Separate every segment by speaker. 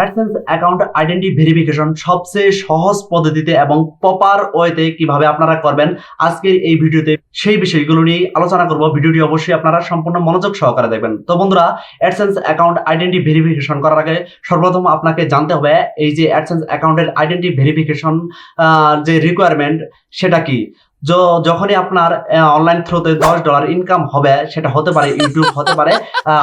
Speaker 1: AdSense account identity verification সবচেয়ে সহজ পদ্ধতিতে এবং প্রপার ওয়েতে কীভাবে আপনারা করবেন আজকের এই ভিডিওতে সেই বিষয়গুলো নিয়ে আলোচনা করব। ভিডিওটি অবশ্যই আপনারা সম্পূর্ণ মনোযোগ সহকারে দেখবেন। তো বন্ধুরা অ্যাডসেন্স অ্যাকাউন্ট আইডেন্টি ভেরিফিকেশন করার আগে সর্বপ্রথম আপনাকে জানতে হবে এই যে অ্যাডসেন্স অ্যাকাউন্টের আইডেন্টি ভেরিফিকেশন যে রিকোয়ারমেন্ট সেটা কি? যখনই আপনার অনলাইন থ্রুতে দশ ডলার ইনকাম হবে, সেটা হতে পারে ইউটিউব হতে পারে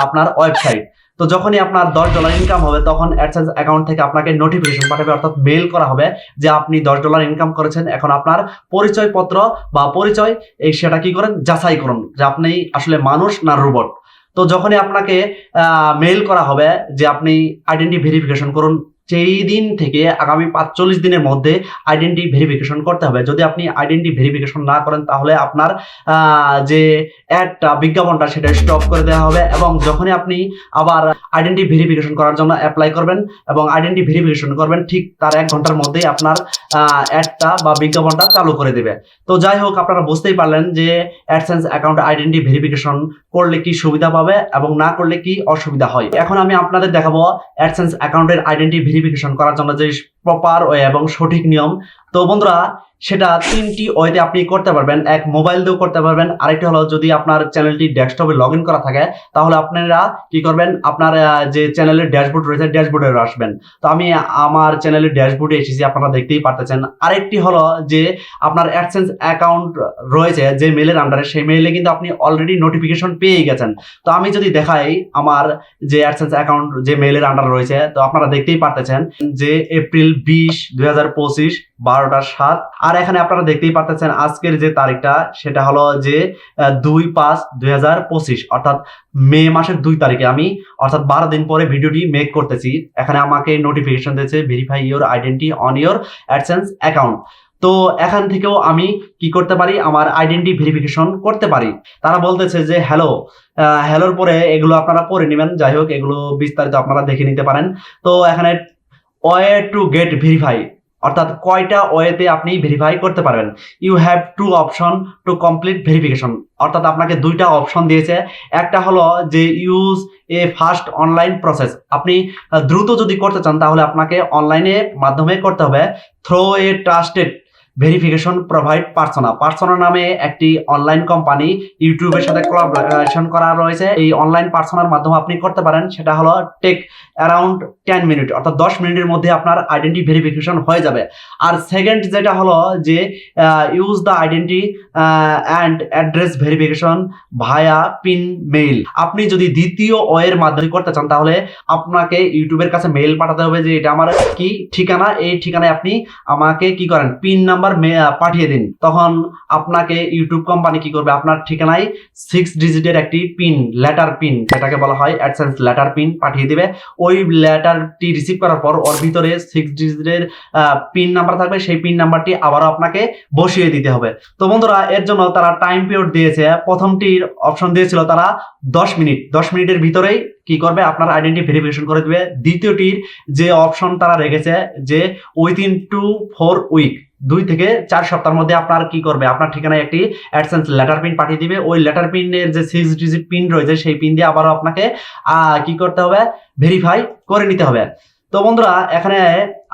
Speaker 1: আপনার ওয়েবসাইট তো যখনই আপনার দশ ডলার ইনকাম হবে, তখন অ্যাডসেন্স অ্যাকাউন্ট থেকে আপনাকে নোটিফিকেশন পাঠাবে, অর্থাৎ মেল করা হবে যে আপনি দশ ডলার ইনকাম করেছেন। এখন আপনার পরিচয়পত্র বা পরিচয়, এই সেটা কি করেন? যাচাই করুন যে আপনি আসলে মানুষ না রোবট তো যখনই আপনাকে মেইল করা হবে যে আপনি আইডেন্টি ভেরিফিকেশন করুন সেই দিন থেকে আগামী পাঁচচল্লিশ দিনের মধ্যে আইডেন্টি ভেরিফিকেশন করতে হবে। যদি আপনি আইডেন্টি ভেরিফিকেশন না করেন, তাহলে আপনার যে অ্যাডটা বিজ্ঞাপনটা, সেটা স্টপ করে দেওয়া হবে এবং যখনই আপনি আবার আইডেন্টি ভেরিফিকেশন করার জন্য অ্যাপ্লাই করবেন এবং আইডেন্টি ভেরিফিকেশন করবেন, ঠিক তার এক ঘণ্টার মধ্যেই আপনার অ্যাডটা বা বিজ্ঞাপনটা চালু করে দেবে। তো যাই হোক, আপনারা বুঝতেই পারলেন যে অ্যাডসেন্স অ্যাকাউন্ট আইডেন্টি ভেরিফিকেশন করলে কি সুবিধা পাবে এবং না করলে কি অসুবিধা হয়। এখন আমি আপনাদের দেখাবো অ্যাডসেন্স অ্যাকাউন্টের আইডেন্টি ভেরিফিকেশন করার জন্য যে প্রপার ওয়ে এবং সঠিক নিয়ম। তো বন্ধুরা, সেটা তিনটি ওয়েতে আপনি করতে পারবেন। এক মোবাইল দিয়েও করতে পারবেন। আরেকটি হলো যদি আপনার চ্যানেলটি ডেস্কটপে লগ ইন করা থাকে, তাহলে আপনারা কি করবেন? আপনার যে চ্যানেলের ড্যাশবোর্ড রয়েছে ড্যাশবোর্ডে আসবেন। তো আমি আমার চ্যানেলের ড্যাশবোর্ডে এসেছি, আপনারা দেখতেই পারতেছেন। আরেকটি হলো যে আপনার অ্যাডসেন্স অ্যাকাউন্ট রয়েছে, যে মেলের আন্ডারে সেই মেলে কিন্তু আপনি অলরেডি নোটিফিকেশন পেয়ে গেছেন। তো আমি যদি দেখাই আমার যে অ্যাডসেন্স অ্যাকাউন্ট যে মেলের আন্ডার রয়েছে, তো আপনারা দেখতেই পারতেছেন যে এপ্রিল বিশ, দুই হাজার পঁচিশ বারোটা সাত। আর এখানে আপনারা দেখতেই পারতেছেন আজকের যে তারিখটা, সেটা হলো যে দুই পাঁচ, দুই হাজার পঁচিশ, অর্থাৎ মে মাসের দুই তারিখে আমি, অর্থাৎ বারো দিন পরে ভিডিওটি মেক করতেছি। এখানে আমাকে নোটিফিকেশন দিয়েছে verify your identity on your AdSense account তো এখান থেকেও আমি কি করতে পারি? আমার আইডেন্টি ভেরিফিকেশন করতে পারি। তারা বলতেছে যে হ্যালো হ্যালোর পরে এগুলো আপনারা পড়ে নেবেন। যাই হোক, এগুলো বিস্তারিত আপনারা দেখে নিতে পারেন। তো এখানে ওয়ে টু গেট ভেরিফাই। অর্থাৎ কয়টা ওয়েতে আপনি ভেরিফাই করতে পারবেন। You have two option to complete verification. অর্থাৎ আপনাকে দুইটা অপশন দিয়েছে। একটা হলো যে use a fast online process. আপনি দ্রুত যদি করতে চান তাহলে আপনাকে অনলাইনে মাধ্যমে করতে হবে। Through a trusted verification provide persona persona নামে একটি অনলাইন কোম্পানি ইউটিউবের সাথে কোলাবোরেশন করা রয়েছে। এই অনলাইন পার্সোনার মাধ্যমে আপনি করতে পারেন, সেটা হলো টেক অ্যারাউন্ড টেন মিনিট অর্থাৎ দশ মিনিটের মধ্যে আপনার আইডেন্টি ভেরিফিকেশন হয়ে যাবে। আর সেকেন্ড যেটা হলো যে use the identity and address verification via PIN mail আপনি যদি দ্বিতীয় ওয়ের মাধ্যমে করতে চান, তাহলে আপনাকে ইউটিউবের কাছে মেইল পাঠাতে হবে যে, এটা আমার কি ঠিকানা? এই ঠিকানায় আপনি আমাকে কি করেন? পিন নাম্বার পাঠিয়ে দিন। তখন আপনাকে ইউটিউব কোম্পানি কি করবে? আপনার ঠিকানায় সিক্স ডিজিটের একটি পিন লেটার পিন যেটাকে বলা হয় অ্যাডসেন্স লেটার পিন পাঠিয়ে দিবে। ওই লেটারটি রিসিভ করার পর ওর ভিতরে সিক্স ডিজিটের পিন নাম্বার থাকবে। সেই পিন নাম্বারটি আবারও আপনাকে বসিয়ে দিতে হবে। তো বন্ধুরা, এর জন্য তারা টাইম পিরিয়ড দিয়েছে। প্রথমটির অপশন দিয়েছিল তারা দশ মিনিট। দশ মিনিটের ভিতরেই কি করবে? আপনার আইডেন্টি ভেরিফিকেশন করে দিবে। দ্বিতীয়টির যে অপশন তারা রেখেছে, যে within two four week দুই থেকে চার সপ্তাহের মধ্যে আপনার কি করবে? আপনার ঠিকানায় একটি অ্যাডসেন্স লেটার পিন পাঠিয়ে দিবে। ওই লেটার পিনের যে সিক্স ডিজিট পিন রয়েছে, সেই পিন দিয়ে আবারও আপনাকে কি করতে হবে? ভেরিফাই করে নিতে হবে। তো বন্ধুরা, এখানে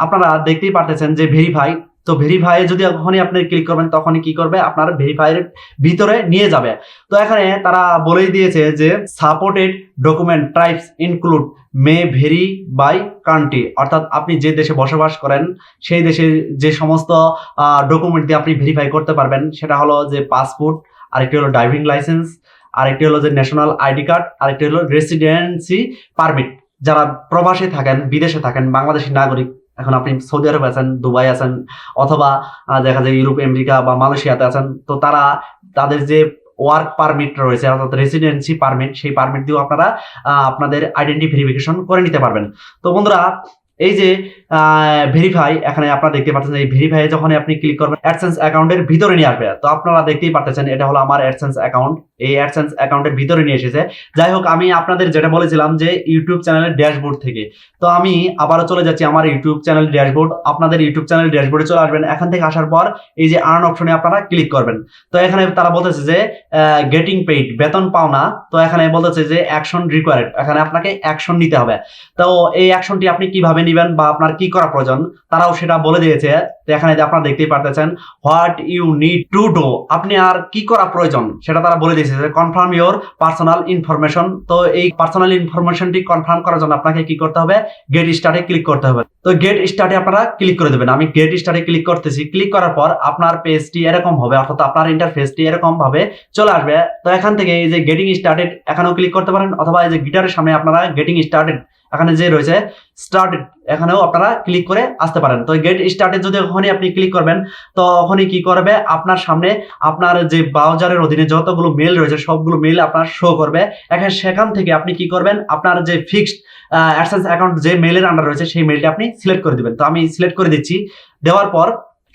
Speaker 1: আপনারা দেখতেই পারতেছেন যে ভেরিফাই তো ভেরিফাই যদি যখনই আপনি ক্লিক করবেন, তখনই কি করবে? আপনার ভেরিফাইয়ের ভিতরে নিয়ে যাবে। তো এখানে তারা বলেই দিয়েছে যে supported document types include may vary by country অর্থাৎ আপনি যে দেশে বসবাস করেন, সেই দেশে যে সমস্ত ডকুমেন্ট দিয়ে আপনি ভেরিফাই করতে পারবেন, সেটা হলো যে পাসপোর্ট আরেকটি হলো ড্রাইভিং লাইসেন্স আরেকটি হলো যে ন্যাশনাল আইডি কার্ড আরেকটি হলো রেসিডেন্সি পারমিট যারা প্রবাসে থাকেন, বিদেশে থাকেন, বাংলাদেশি নাগরিক এখন আপনি সৌদি আরবে আছেন, দুবাই আছেন, অথবা দেখা যায় ইউরোপ, আমেরিকা বা মালয়েশিয়াতে আছেন, তো তারা তাদের যে ওয়ার্ক পারমিট রয়েছে, অর্থাৎ রেসিডেন্সি পারমিট সেই পারমিট দিয়েও আপনারা আপনাদের আইডেন্টি ভেরিফিকেশন করে নিতে পারবেন। তো বন্ধুরা, এই যে ভেরিফাই এখানে আপনারা দেখতে পাচ্ছেন এই ভেরিফাই যখন আপনি ক্লিক করবেন অ্যাডসেন্স অ্যাকাউন্টের ভিতরে নিয়ে আসবে। তো আপনারা দেখতেই পাচ্ছেন এটা হলো আমার অ্যাডসেন্স অ্যাকাউন্ট এই অ্যাডসেন্স অ্যাকাউন্টের ভিতরে নিয়ে এসেছে। যাই হোক, আমি আপনাদের যেটা বলেছিলাম যে ইউটিউব চ্যানেলের ড্যাশবোর্ড থেকে। তো আমি আবারও চলে যাচ্ছি আমার ইউটিউব চ্যানেল ড্যাশবোর্ড আপনাদের ইউটিউব চ্যানেল ড্যাশবোর্ডে চলে আসবেন। এখান থেকে আসার পর এই যে আর্ন অপশনে আপনারা ক্লিক করবেন। তো এখানে তারা বলতেছে যে গেটিং পেইড বেতন পাওনা তো এখানে বলতেছে যে অ্যাকশন রিকোয়ার্ড এখানে আপনাকে অ্যাকশন নিতে হবে। তো এই অ্যাকশনটি আপনি কীভাবে নেবেন বা আপনার কি করা প্রয়োজন? তারাও সেটা বলে দিয়েছে। এখানে আপনারা দেখতেই পারতেছেন, what you need to do? আপনি আর কি করা প্রয়োজন? সেটা তারা বলে দিয়েছে কনফার্ম ইওর পার্সোনাল ইনফরমেশন তো এই পার্সোনাল ইনফরমেশনটি কনফার্ম করার জন্য আপনাকে কি করতে হবে? গেট স্টার্টে ক্লিক করতে হবে। তো গেট স্টার্টে আপনারা ক্লিক করে দেবেন। আমি গেট স্টার্টে ক্লিক করতেছি। ক্লিক করার পর আপনার পেজটি এরকম হবে, অর্থাৎ আপনার ইন্টারফেসটি এরকম ভাবে চলে আসবে। তো এখান থেকে এই যে গেটিং স্টার্টেড এখানেও ক্লিক করতে পারেন, অথবা এই যে গিটারের সামনে আপনারা গেটিং স্টার্টেড এখানে যে রয়েছে স্টার্টেড এখানেও আপনারা ক্লিক করে আসতে পারেন। তো গেট স্টার্টে যদি ওখানে আপনি ক্লিক করবেন তখনই কি করবে? আপনার সামনে আপনার যে ব্রাউজারের অধীনে যতগুলো মেল রয়েছে, সবগুলো মেল আপনার শো করবে। এখানে সেখান থেকে আপনি কি করবেন? আপনার যে ফিক্সড অ্যাডসেন্স অ্যাকাউন্ট যে মেলের আন্ডার রয়েছে, সেই মেলটা আপনি সিলেক্ট করে দিবেন। তো আমি সিলেক্ট করে দিচ্ছি। দেওয়ার পর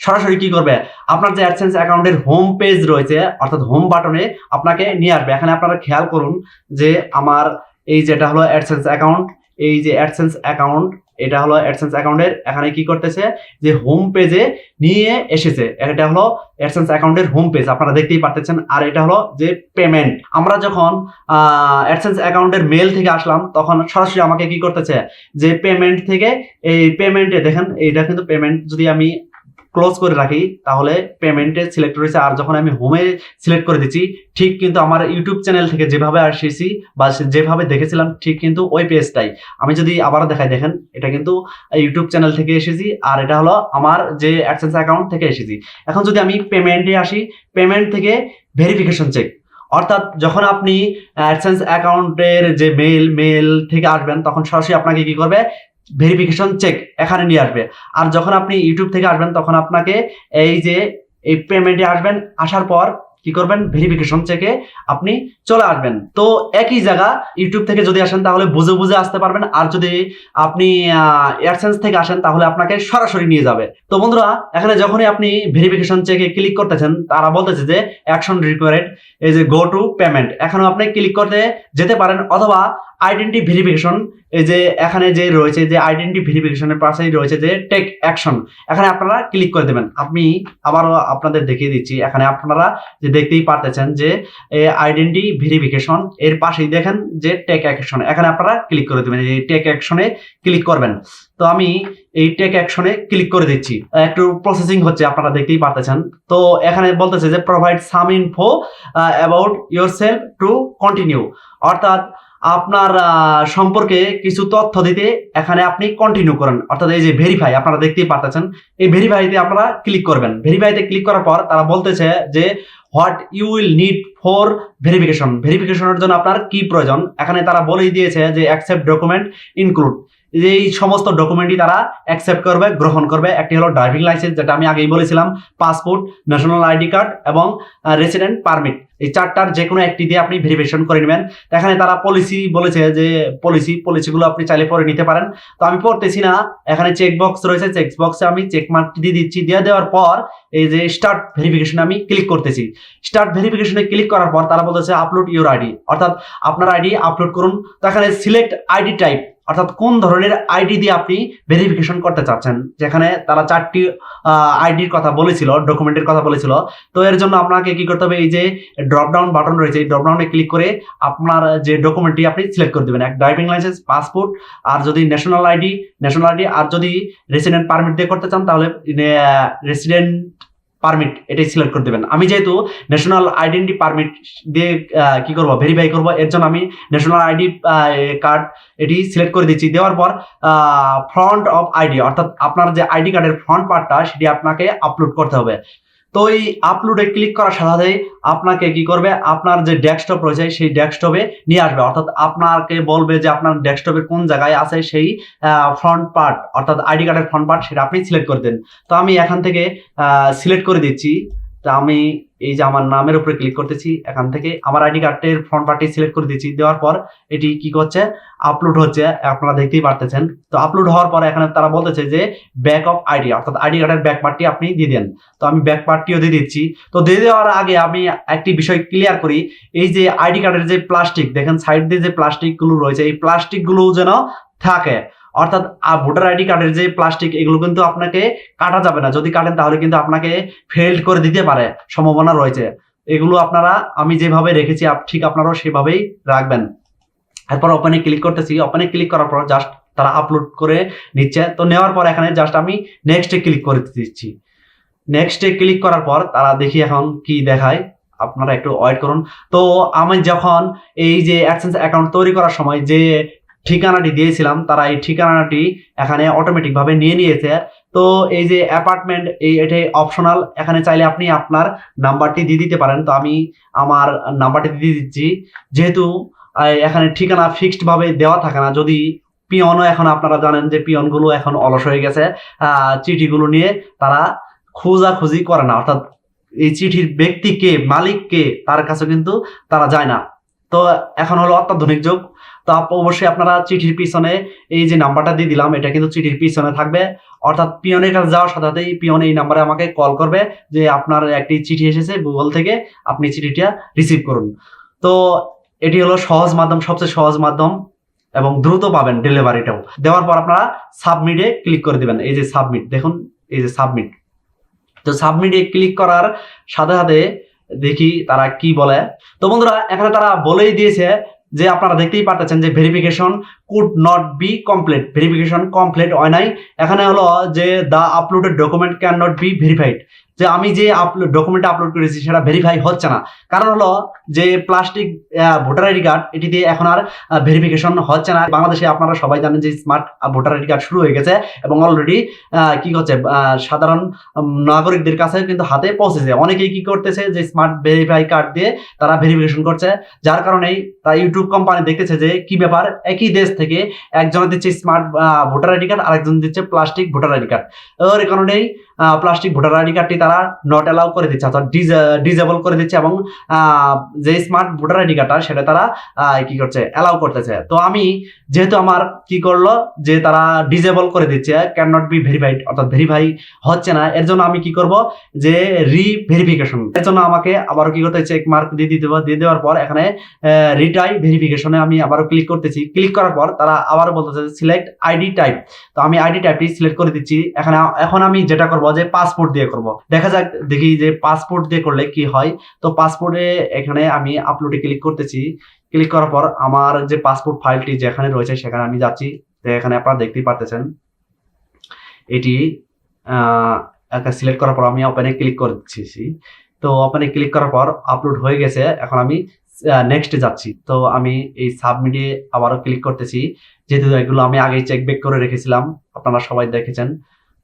Speaker 1: সরাসরি কি করবে? আপনার যে অ্যাডসেন্স অ্যাকাউন্টের হোম পেজ রয়েছে, অর্থাৎ হোম বাটনে আপনাকে নিয়ে আসবে। এখানে আপনারা খেয়াল করুন যে আমার এই যেটা হলো অ্যাডসেন্স অ্যাকাউন্ট এই যে অ্যাডসেন্স অ্যাকাউন্ট এটা হলো অ্যাডসেন্স অ্যাকাউন্টের এখানে কি করতেছে? যে হোম পেজে নিয়ে এসেছে। এটা হলো অ্যাডসেন্স অ্যাকাউন্টের হোম পেজ আপনারা দেখতেই পারতেছেন। আর এটা হলো যে পেমেন্ট আমরা যখন অ্যাডসেন্স অ্যাকাউন্টের মেল থেকে আসলাম, তখন সরাসরি আমাকে কি করতেছে? যে পেমেন্ট থেকে, এই পেমেন্টে দেখেন, এইটা কিন্তু পেমেন্ট যদি আমি ক্লোজ করে রাখি, তাহলে পেমেন্টে সিলেক্ট রয়েছে। আর যখন আমি হোমে সিলেক্ট করে দিচ্ছি, ঠিক কিন্তু আমার ইউটিউব চ্যানেল থেকে যেভাবে আসিছি বা যেভাবে দেখেছিলাম, ঠিক কিন্তু ওই পেজটাই আমি যদি আবারও দেখাই, দেখেন, এটা কিন্তু ইউটিউব চ্যানেল থেকে এসেছি, আর এটা হলো আমার যে অ্যাডসেন্স অ্যাকাউন্ট থেকে এসেছি। এখন যদি আমি পেমেন্টে আসি পেমেন্ট থেকে ভেরিফিকেশন চেক অর্থাৎ যখন আপনি অ্যাডসেন্স অ্যাকাউন্টের যে মেল মেল থেকে আসবেন, তখন সরাসরি আপনাকে কি করবে? ভেরিফিকেশন চেক এখানে নিয়ে আসবে। আর যখন আপনি ইউটিউব থেকে আসবেন, তখন আপনাকে এই যে, এই পেমেন্টে আসবেন, আসার পর কি করবেন? ভেরিফিকেশন চেকে আপনি চলে আসবেন। তো একই জায়গা ইউটিউব থেকে যদি আসেন, তাহলে বুঝে বুঝে আসতে পারবেন। আর যদি আপনি এয়ারসেন্স থেকে আসেন, তাহলে আপনাকে সরাসরি নিয়ে যাবে। তো বন্ধুরা, এখানে যখনই আপনি ভেরিফিকেশন চেকে ক্লিক করতেছেন, তারা বলতেছে যে অ্যাকশন রিকোয়ারেড এই যে গো টু পেমেন্ট এখানেও আপনি ক্লিক করতে যেতে পারেন। অথবা আইডেন্টি ভেরিফিকেশন এই যে এখানে যে রয়েছে, যে আইডেন্টি ভেরিফিকেশনের পাশেই রয়েছে যে টেক অ্যাকশন এখানে আপনারা ক্লিক করে দেবেন। আমি আবারও আপনাদের দেখিয়ে দিচ্ছি, এখানে আপনারা যে দেখতেই পারতেছেন যে আইডেন্টি ভেরিফিকেশন এর পাশেই দেখেন যে টেক অ্যাকশন এখানে আপনারা ক্লিক করে দেবেন, এই টেক অ্যাকশনে ক্লিক করবেন। তো আমি এই টেক অ্যাকশনে ক্লিক করে দিচ্ছি। একটু প্রসেসিং হচ্ছে, আপনারা দেখতেই পারতেছেন। তো এখানে বলতেছে যে provide some info about yourself to continue অর্থাৎ আপনার সম্পর্কে কিছু তথ্য দিতে এখানে আপনি কন্টিনিউ করেন। অর্থাৎ এই যে ভেরিফাই আপনারা দেখতেই পারতেছেন, এই ভেরিফাইতে আপনারা ক্লিক করবেন। ভেরিফাইতে ক্লিক করার পর তারা বলতেছে যে what you will need for verification ভেরিফিকেশনের জন্য আপনার কি প্রয়োজন? এখানে তারা বলেই দিয়েছে যে অ্যাকসেপ্ট ডকুমেন্ট ইনক্লুড এই সমস্ত ডকুমেন্টই তারা অ্যাকসেপ্ট করবে, গ্রহণ করবে। একটি হলো ড্রাইভিং লাইসেন্স যেটা আমি আগেই বলেছিলাম পাসপোর্ট ন্যাশনাল আইডি কার্ড এবং রেসিডেন্ট পারমিট এই চারটার যে কোনো একটি দিয়ে আপনি ভেরিফিকেশন করে নেবেন। এখানে তারা পলিসি বলেছে যে পলিসি পলিসিগুলো আপনি চাইলে পরে নিতে পারেন। তো আমি পড়তেছি না, এখানে চেক বক্স রয়েছে চেক বক্সে আমি চেক মার্ক দিয়ে দিচ্ছি। দিয়ে দেওয়ার পর এই যে স্টার্ট ভেরিফিকেশনে আমি ক্লিক করতেছি। স্টার্ট ভেরিফিকেশনে ক্লিক করার পর তারা বলতেছে আপলোড ইউর আইডি অর্থাৎ আপনার আইডি আপলোড করুন। তো এখানে সিলেক্ট আইডি টাইপ অর্থাৎ কোন ধরনের আইডি দিয়ে আপনি ভেরিফিকেশন করতে চাচ্ছেন? যেখানে তারা চারটি আইডির কথা বলেছিল ডকুমেন্টের কথা বলেছিল। তো এর জন্য আপনাকে কি করতে হবে? এই যে ড্রপ ডাউন বাটন রয়েছে, এই ড্রপ ডাউনে ক্লিক করে আপনার যে ডকুমেন্টটি আপনি সিলেক্ট করে দেবেন। এক ড্রাইভিং লাইসেন্স পাসপোর্ট আর যদি ন্যাশনাল আইডি ন্যাশনাল আইডি আর যদি রেসিডেন্ট পারমিট দিয়ে করতে চান, তাহলে রেসিডেন্ট পারমিট এটাই সিলেক্ট করে দেবেন। আমি যেহেতু ন্যাশনাল আইডেন্টি পারমিট দিয়ে কি করব ভেরিফাই করব, এর জন্য আমি ন্যাশনাল আইডি কার্ড এটি সিলেক্ট করে দিচ্ছি। দেওয়ার পর ফ্রন্ট অফ আইডি অর্থাৎ আপনার যে আইডি কার্ডের ফ্রন্ট পার্টটা সেটি আপনাকে আপলোড করতে হবে। তো এই আপলোডে ক্লিক করার সাথে সাথে আপনাকে কি করবে? আপনার যে ডেস্কটপ রয়েছে, সেই ডেস্কটপে নিয়ে আসবে। অর্থাৎ আপনাকে বলবে যে আপনার ডেস্কটপের কোন জায়গায় আছে সেই ফ্রন্ট পার্ট অর্থাৎ আইডি কার্ডের ফ্রন্ট পার্ট সেটা আপনি সিলেক্ট করে দেন। তো আমি এখান থেকে সিলেক্ট করে দিচ্ছি। তা আমি এই যে আমার নামের উপরে ক্লিক করতেছি, এখান থেকে আমার আইডি কার্ডের ফ্রন্ট পার্টি সিলেক্ট করে দিচ্ছি দেওয়ার পর এটি কি করছে? আপলোড হচ্ছে, আপনারা দেখতেই পারতেছেন। তো আপলোড হওয়ার পরে এখানে তারা বলতেছে যে ব্যাক অফ আইডি অর্থাৎ আইডি কার্ডের ব্যাক পার্টি আপনি দিয়ে দেন। তো আমি ব্যাক পার্টটিও দিয়ে দিচ্ছি। তো দিয়ে দেওয়ার আগে আমি একটি বিষয় ক্লিয়ার করি। এই যে আইডি কার্ডের যে প্লাস্টিক দেখেন সাইড দিয়ে যে প্লাস্টিকগুলো রয়েছে, এই প্লাস্টিকগুলো যেন থাকে। অর্থাৎ ভোটার আইডি কার্ডের যে প্লাস্টিক, এগুলো কিন্তু আপনাকে কাটা যাবে না। যদি কাটেন, তাহলে কিন্তু আপনাকে ফেল্ড করে দিতে পারে, সম্ভাবনা রয়েছে। এগুলো আপনারা, আমি যেভাবে রেখেছি ঠিক আপনারাও সেভাবেই রাখবেন। এরপর ওপেনে ক্লিক করতেছি। ওপেনে ক্লিক করার পর জাস্ট তারা আপলোড করে নিচ্ছে। তো নেওয়ার পর এখানে জাস্ট আমি নেক্সটে ক্লিক করে দিচ্ছি। নেক্সটে ক্লিক করার পর তারা দেখি এখন কি দেখায়। আপনারা একটু ওয়েট করুন। তো আমি যখন এই যে অ্যাডসেন্স অ্যাকাউন্ট তৈরি করার সময় যে ঠিকানাটি দিয়েছিলাম, তারা এই ঠিকানাটি এখানে অটোমেটিক ভাবে নিয়ে নিয়েছে। তো এই যে অ্যাপার্টমেন্ট এই এটাই অপশনাল এখানে চাইলে আপনি আপনার নাম্বারটি দিয়ে দিতে পারেন। তো আমি আমার নাম্বারটি দিয়ে দিচ্ছি। যেহেতু এখানে ঠিকানা ফিক্সড ভাবে দেওয়া থাকে না, যদি পিয়নও এখন আপনারা জানেন যে পিয়নগুলো এখন অলস হয়ে গেছে চিঠিগুলো নিয়ে তারা খোঁজাখুঁজি করে না। অর্থাৎ এই চিঠির ব্যক্তি কে, মালিক কে, তার কাছে কিন্তু তারা যায় না। তো এখন হলো অত্যাধুনিক যুগ। তো অবশ্যই আপনারা চিঠির পিছনে এই যে নাম্বারটা দিয়ে দিলাম, এটা কিন্তু চিঠির পিছনে থাকবে। অর্থাৎ পিয়নের কাছে যাওয়ার সাথে সাথেই পিয়ন এই নাম্বারে আমাকে কল করবে যে আপনার একটি চিঠি এসেছে গুগল থেকে, আপনি চিঠিটা রিসিভ করুন। তো এটি হলো সহজ মাধ্যম, সবচেয়ে সহজ মাধ্যম এবং দ্রুত পাবেন ডেলিভারিটাও। দেওয়ার পর আপনারা সাবমিটে ক্লিক করে দিবেন, এই যে সাবমিট, দেখুন, এই যে সাবমিট। তো সাবমিটে ক্লিক করার সাথে সাথে দেখি তারা কি বলে। তো বন্ধুরা, এখানে তারা বলেই দিয়েছে যে আপনারা দেখতেই পারতেছেন যে verification could not be complete verification complete হয় নাই। এখানে হলো যে the uploaded document can not be verified যে আমি যে আপলোড ডকুমেন্ট আপলোড করেছি সেটা ভেরিফাই হচ্ছে না। কারণ হলো যে প্লাস্টিক ভোটার আইডি কার্ড এটি দিয়ে এখন আর ভেরিফিকেশন হচ্ছে না। বাংলাদেশে আপনারা সবাই জানেন যে স্মার্ট ভোটার আইডি কার্ড শুরু হয়ে গেছে এবং অলরেডি কি হচ্ছে সাধারণ নাগরিকদের কাছে কিন্তু হাতে পৌঁছেছে। অনেকেই কি করতেছে যে স্মার্ট ভেরিফাই কার্ড দিয়ে তারা ভেরিফিকেশন করছে। যার কারণেই তা ইউটিউব কোম্পানি দেখতেছে যে কি ব্যাপার, একই দেশ থেকে একজন দিচ্ছে স্মার্ট ভোটার আইডি কার্ড আরেকজন দিচ্ছে প্লাস্টিক ভোটার আইডি কার্ড এর কারণেই প্লাস্টিক ভোটার আইডি কার্ডটি তারা নট অ্যালাউ করে দিচ্ছে, অর্থাৎ ডিজেবল করে দিচ্ছে এবং যে স্মার্ট ভোটার আইডি কার্ডটা সেটা তারা কি করছে অ্যালাউ করতেছে। তো আমি যেহেতু আমার কি করল, যে তারা ডিজেবল করে দিচ্ছে ক্যান নট বি ভেরিফাইড অর্থাৎ ভেরিফাই হচ্ছে না, এর জন্য আমি কি করব, যে রি ভেরিফিকেশন এর জন্য আমাকে আবারও কি করতে চেক মার্ক দিয়ে দিতে। দিয়ে দেওয়ার পর এখানে রিটাই ভেরিফিকেশনে আমি আবারও ক্লিক করতেছি। ক্লিক করার পর তারা আবারও বলতেছে সিলেক্ট আইডি টাইপ তো আমি আইডি টাইপটি সিলেক্ট করে দিচ্ছি। এখানে, এখন আমি যেটা করব যে পাসপোর্ট দিয়ে করব। দেখা যাক, দেখি যে পাসপোর্ট দিয়ে করলে কি হয়। তো পাসপোর্টে এখানে আমি আপলোডে ক্লিক করতেছি। ক্লিক করার পর আমার যে পাসপোর্ট ফাইলটি যেখানে রয়েছে সেখানে আমি যাচ্ছি। তো এখানে আপনারা দেখতেই পারতেছেন। এটি সিলেক্ট করার পর আমি ওপেনে ক্লিক করতেছি। তো ওপেনে ক্লিক করার পর আপলোড হয়ে গেছে। এখন আমি নেক্সটে যাচ্ছি। তো আমি এই সাবমিটে আবারও ক্লিক করতেছি। যেহেতু এগুলো আমি আগেই চেক বেক করে রেখেছিলাম। আপনারা সবাই দেখেছেন।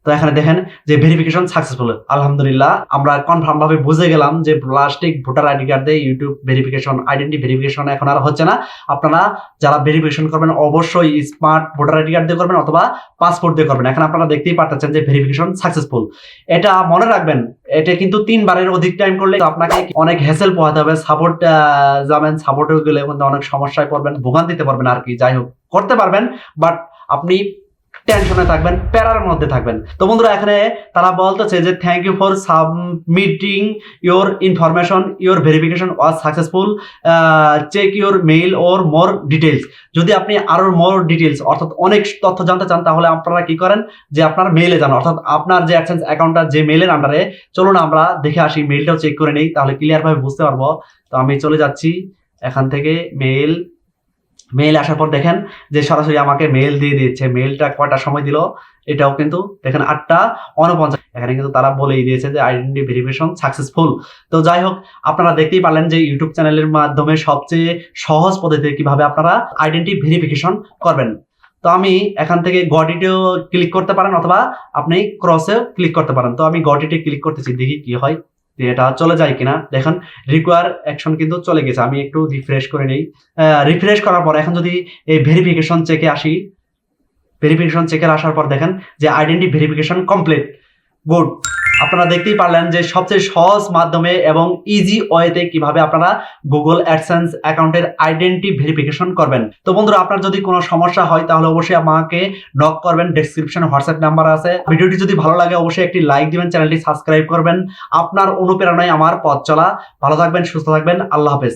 Speaker 1: তো এখানে দেখেন যে ভেরিফিকেশন সাকসেসফুল আলহামদুলিল্লাহ, আমরা কনফার্ম ভাবে বুঝে গেলাম যে প্লাস্টিক ভোটার আইডি কার্ড দিয়ে ইউটিউব ভেরিফিকেশন আইডেন্টি ভেরিফিকেশন এখন আর হচ্ছে না। আপনারা যারা ভেরিফিকেশন করবেন, অবশ্যই স্মার্ট ভোটার আইডি কার্ড দিয়ে করবেন অথবা পাসপোর্ট দিয়ে করবেন। এখন আপনারা দেখতেই পারতেছেন যে ভেরিফিকেশন সাকসেসফুল এটা মনে রাখবেন, এটা কিন্তু তিনবারের অধিক টাইম করলে আপনাকে অনেক হ্যাসেল পোহাতে হবে। সাপোর্ট যাবেন সাপোর্টে গেলে অনেক সমস্যায় পড়বেন ভোগান দিতে পারবেন আর কি। যাই হোক, করতে পারবেন বাট আপনি টেনশনে থাকবেন, প্যারার মধ্যে থাকবেন। তো বন্ধুরা, এখানে তারা বলতেছে যে thank you for submitting your information your verification was successful check your mail or more details যদি আপনি আরও মোর ডিটেলস অর্থাৎ অনেক তথ্য জানতে চান, তাহলে আপনারা কি করেন? যে আপনার মেইলে যান। অর্থাৎ আপনার যে অ্যাডসেন্স অ্যাকাউন্টটা যে মেইলের আন্ডারে চলুন আমরা দেখে আসি মেইলটাও চেক করে নেই, তাহলে ক্লিয়ারভাবে বুঝতে পারব। তো আমি চলে যাচ্ছি, এখান থেকে মেইল মেইল আসার পর দেখেন যে সরাসরি আমাকে মেইল দিয়ে দিচ্ছে মেইলটা কয়টা সময় দিল? এটাও কিন্তু দেখেন আটটা উনপঞ্চাশ। এখানে কিন্তু তারা বলেই দিয়েছে যে আইডেন্টি ভেরিফিকেশন সাকসেসফুল তো যাই হোক, আপনারা দেখতেই পারলেন যে ইউটিউব চ্যানেলের মাধ্যমে সবচেয়ে সহজ পদ্ধতিতে কীভাবে আপনারা আইডেন্টি ভেরিফিকেশন করবেন। তো আমি এখান থেকে গডিটেও ক্লিক করতে পারেন অথবা আপনি ক্রসেও ক্লিক করতে পারেন। তো আমি গডিটে ক্লিক করতেছি, দেখি কি হয়। এটা চলে যায় কিনা। দেখেন রিকোয়ার অ্যাকশন কিন্তু চলে গেছে। আমি একটু রিফ্রেশ করে নেই। রিফ্রেশ করার পর এখন যদি এই ভেরিফিকেশন চেকে আসি ভেরিফিকেশন চেকের আসার পর দেখেন যে আইডেন্টি ভেরিফিকেশন কমপ্লিট গুড আপনারা দেখতেই পারলেন যে সবচেয়ে সহজ মাধ্যমে এবং ইজি ওয়েতে কীভাবে আপনারা গুগল অ্যাডসেন্স অ্যাকাউন্টের আইডেন্টি ভেরিফিকেশন করবেন। তো বন্ধুরা, আপনার যদি কোনো সমস্যা হয়, তাহলে অবশ্যই আমাকে নক করবেন। ডেসক্রিপশনে হোয়াটসঅ্যাপ নাম্বার আছে। ভিডিওটি যদি ভালো লাগে, অবশ্যই একটি লাইক দিবেন চ্যানেলটি সাবস্ক্রাইব করবেন। আপনার অনুপ্রেরণায় আমার পথ চলা। ভালো থাকবেন, সুস্থ থাকবেন। আল্লাহ হাফেজ।